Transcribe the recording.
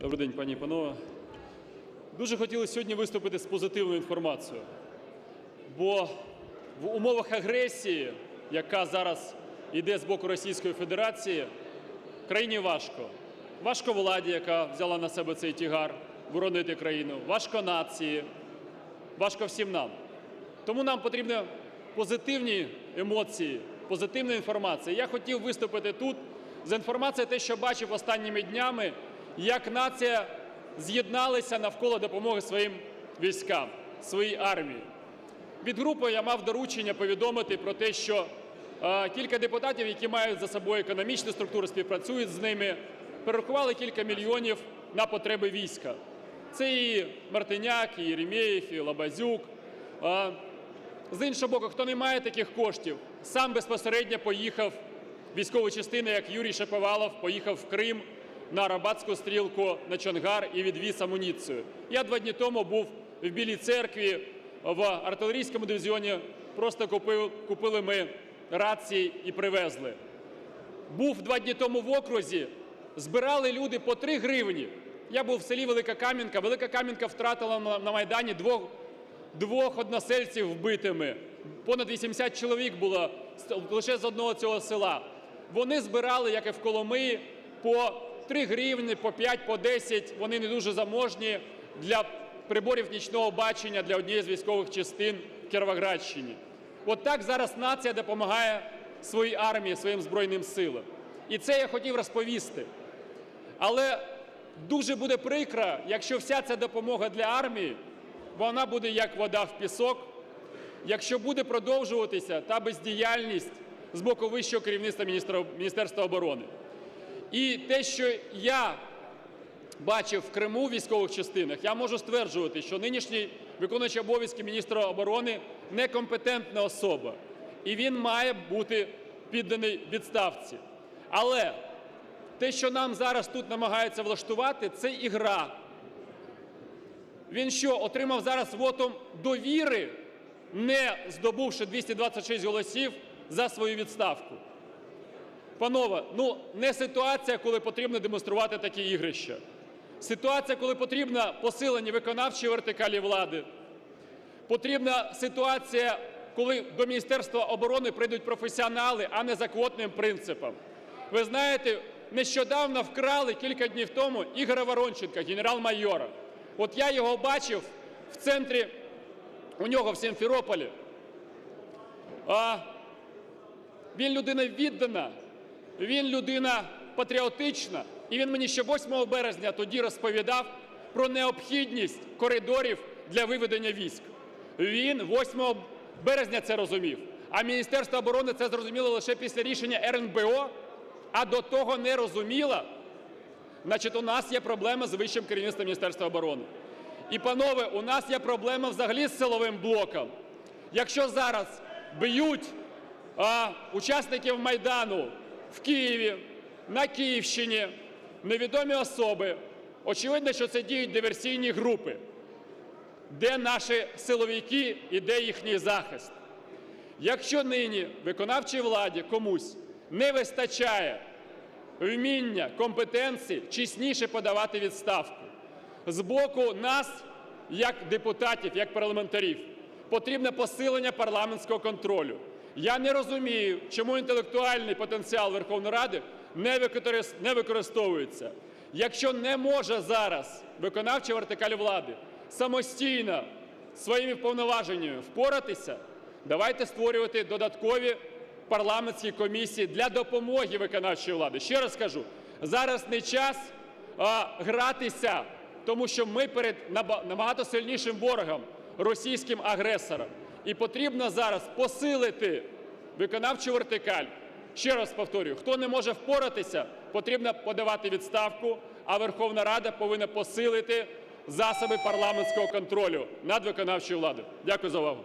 Добрий день, пані і панове. Дуже хотіли сьогодні виступити з позитивною інформацією, бо в умовах агресії, яка зараз йде з боку Російської Федерації, країні важко. Важко владі, яка взяла на себе цей тягар боронити країну, важко нації, важко всім нам. Тому нам потрібні позитивні емоції, позитивна інформація. Я хотів виступити тут з інформацією, те, що бачив останніми днями, як нація з'єдналася навколо допомоги своїм військам, своїй армії. Від групи я мав доручення повідомити про те, що е, кілька депутатів, які мають за собою економічні структури, співпрацюють з ними, перерахували кілька мільйонів на потреби війська. Це і Мартиняк, і Єремєєв, і Лабазюк. Е, з іншого боку, хто не має таких коштів, сам безпосередньо поїхав військову частину, як Юрій Шаповалов, поїхав в Крим на Арабатську стрілку на Чонгар і відвіз амуніцію. Я два дні тому був в Білій церкві в артилерійському дивізіоні, просто купив, купили ми рації і привезли. Був два дні тому в окрузі, збирали люди по 3 гривні. Я був в селі Велика Кам'янка. Велика Кам'янка втратила на Майдані двох, двох односельців вбитими. Понад 80 чоловік було лише з одного цього села. Вони збирали, як і в Коломиї, по 3 гривні, по 5, по 10. Вони не дуже заможні для приборів нічного бачення для однієї з військових частин в Кіровоградщині. От так зараз нація допомагає своїй армії, своїм Збройним силам. І це я хотів розповісти. Але дуже буде прикро, якщо вся ця допомога для армії, вона буде як вода в пісок, якщо буде продовжуватися та бездіяльність з боку вищого керівництва Міністерства оборони. І те, що я бачив в Криму в військових частинах, я можу стверджувати, що нинішній виконуючий обов'язки міністра оборони некомпетентна особа, і він має бути підданий відставці. Але те, що нам зараз тут намагаються влаштувати, це ігра. Він що, отримав зараз вотом довіри, не здобувши 226 голосів за свою відставку? Панове, ну не ситуація, коли потрібно демонструвати такі ігрища. Ситуація, коли потрібно посилення виконавчої вертикалі влади. Потрібна ситуація, коли до Міністерства оборони прийдуть професіонали, а не за квотним принципом. Ви знаєте, нещодавно вкрали кілька днів тому Ігоря Воронченка, генерал-майора. От я його бачив в центрі, у нього в Сімферополі. А, він людина віддана, він людина патріотична, і він мені ще 8 березня тоді розповідав про необхідність коридорів для виведення військ. Він 8 березня це розумів, а Міністерство оборони це зрозуміло лише після рішення РНБО, а до того не розуміло. Значить, у нас є проблема з вищим керівництвом Міністерства оборони. І, панове, у нас є проблема взагалі з силовим блоком. Якщо зараз б'ють а, учасників Майдану в Києві, на Київщині, невідомі особи, очевидно, що це діють диверсійні групи. Де наші силовики і де їхній захист? Якщо нині виконавчій владі комусь не вистачає вміння, компетенції чесніше подавати відставку. З боку нас, як депутатів, як парламентарів, потрібне посилення парламентського контролю. Я не розумію, чому інтелектуальний потенціал Верховної Ради не використ- використовується. Якщо не може зараз виконавча вертикаль влади самостійно своїми повноваженнями впоратися, давайте створювати додаткові парламентські комісії для допомоги виконавчої влади. Ще раз кажу, зараз не час а, гратися, тому що ми перед наба- набагато сильнішим ворогом, російським агресором. І потрібно зараз посилити виконавчу вертикаль. Ще раз повторюю, хто не може впоратися, потрібно подавати відставку, а Верховна Рада повинна посилити засоби парламентського контролю над виконавчою владою. Дякую за увагу.